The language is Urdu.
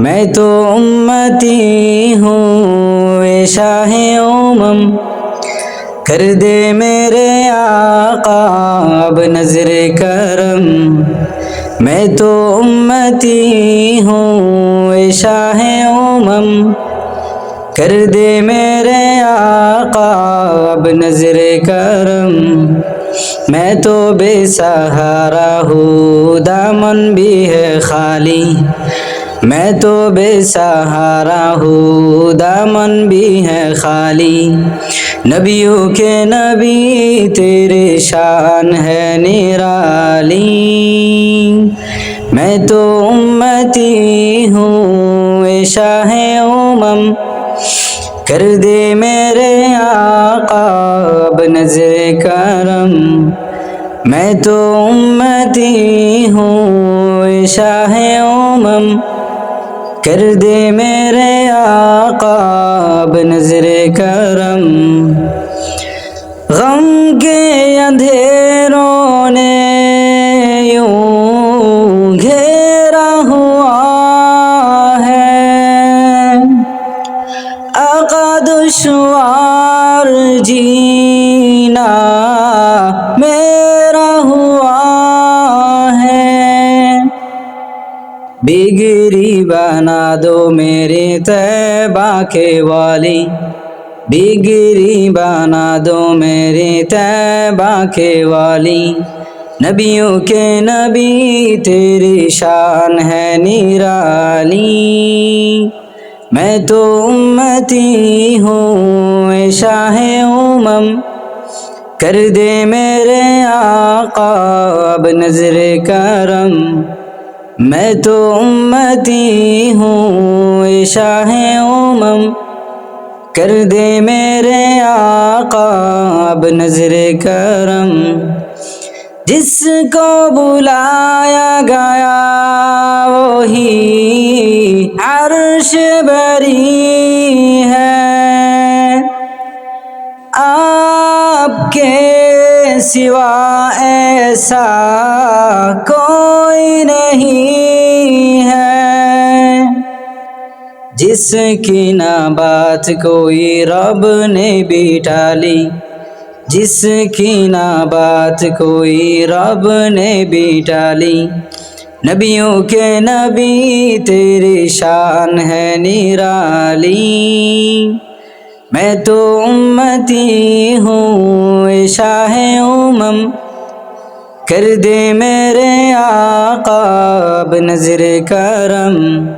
میں تو امتی ہوں اے شاہ امم کر دے میرے آقا اب نظر کرم میں تو امتی ہوں اے شاہ امم کر دے میرے آقا اب نظر کرم میں تو بے سہارا ہوں دامن بھی ہے خالی میں تو بے سہارا ہوں، دامن بھی ہے خالی۔ نبیوں کے نبی، تیرے شان ہے نرالی۔ میں تو امتی ہوں، اے شاہ امم۔ کر دے میرے آقا، اب نظر کرم۔ میں تو امتی ہوں، اے شاہ امم۔ کر دے میرے آقا اب نظر کرم۔ غم کے اندھیروں نے یوں گھیرا ہوا ہے۔ آقا دشوار جینا میرا بنا دو میرے تیبہ کے والی۔ بگری بنا دو میرے تیبہ کے والی۔ نبیوں کے نبی تیری شان ہے نرالی۔ میں تو امتی ہوں اے شاہ امم۔ کر دے میرے آقا اب نظر کرم۔ میں تو امتی ہوں شاہ امم۔ کر دے میرے آقا، اب نظر کرم۔ جس کو بلایا گیا، وہی عرش بری ہے۔ آپ کے سوا ایسا کوئی نہیں۔ جس کی نہ بات کوئی رب نے بھی ٹالی جس کی نہ بات کوئی رب نے بھی ٹالی نبیوں کے نبی تیری شان ہے نرالی۔ میں تو امتی ہوں شاہ امم۔ کر دے میرے آقا اب نظر کرم۔